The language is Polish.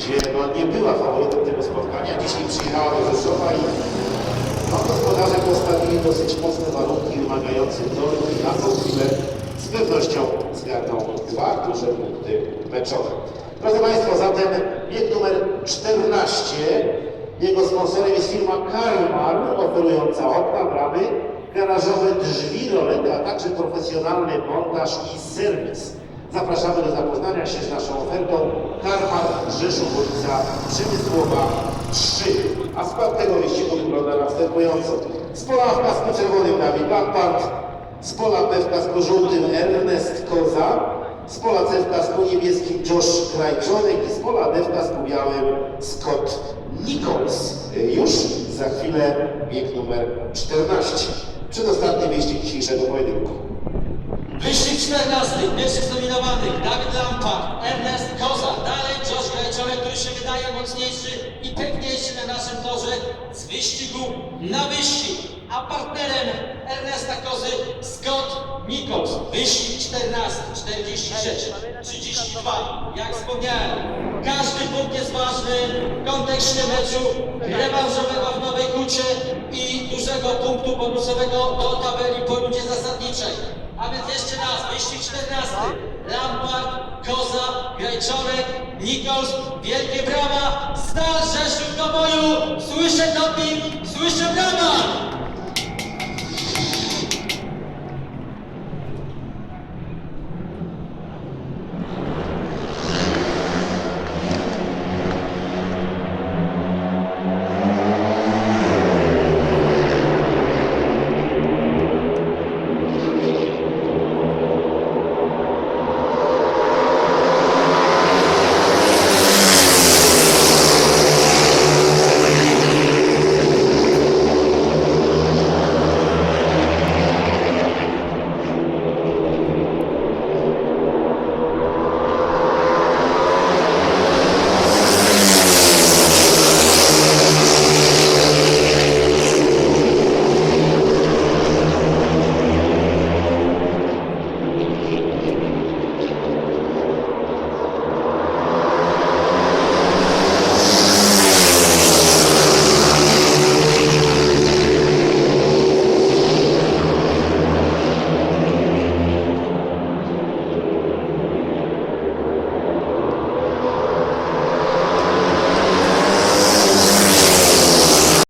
gdzie no, nie była faworytem tego spotkania. Dzisiaj przyjechała do Rzeszowa i no, gospodarze postawili dosyć mocne warunki wymagające tor i na tą chwilę z pewnością zgarną dwa duże punkty meczowe. Proszę Państwa, zatem bieg numer 14. Jego sponsorem jest firma Karmar, oferująca okna, bramy, garażowe drzwi, rolety, a także profesjonalny montaż i serwis. Zapraszamy do zapoznania się z naszą ofertą. Karmar, Rzeszów, ulica Przemysłowa 3. A skład tego wyścigu wygląda następująco. Z pola w kasku czerwonym Dawid Lampard, z pola B w kasku żółtym Ernest Koza, z pola C w kasku niebieskim Josh Krajczonek i z pola D w kasku białym Scott Nichols. Już za chwilę bieg numer 14. Przedostatni wyścig dzisiejszego pojedynku. Wyścig 14. Pierwszy z nominowanych Dawid Lampard, Ernest Koza. Dalej Josh Grajczonek, który się wydaje mocniejszy i pewniejszy na naszym torze z wyścigu na wyścig. A partnerem Ernesta Kozy Scott Nichols. Wyścig 14, 46, 32. Jak wspomniałem, każdy punkt jest ważny w kontekście meczu rewanżowego w Nowej Hucie i dużego punktu bonusowego do tabeli po rundzie zasadniczej. A więc jeszcze raz, wyścig 14. Lampard, Koza, Grajczonek, Nikols, wielkie brawa, Stal Rzeszów do boju, słyszę doping, słyszę brawa!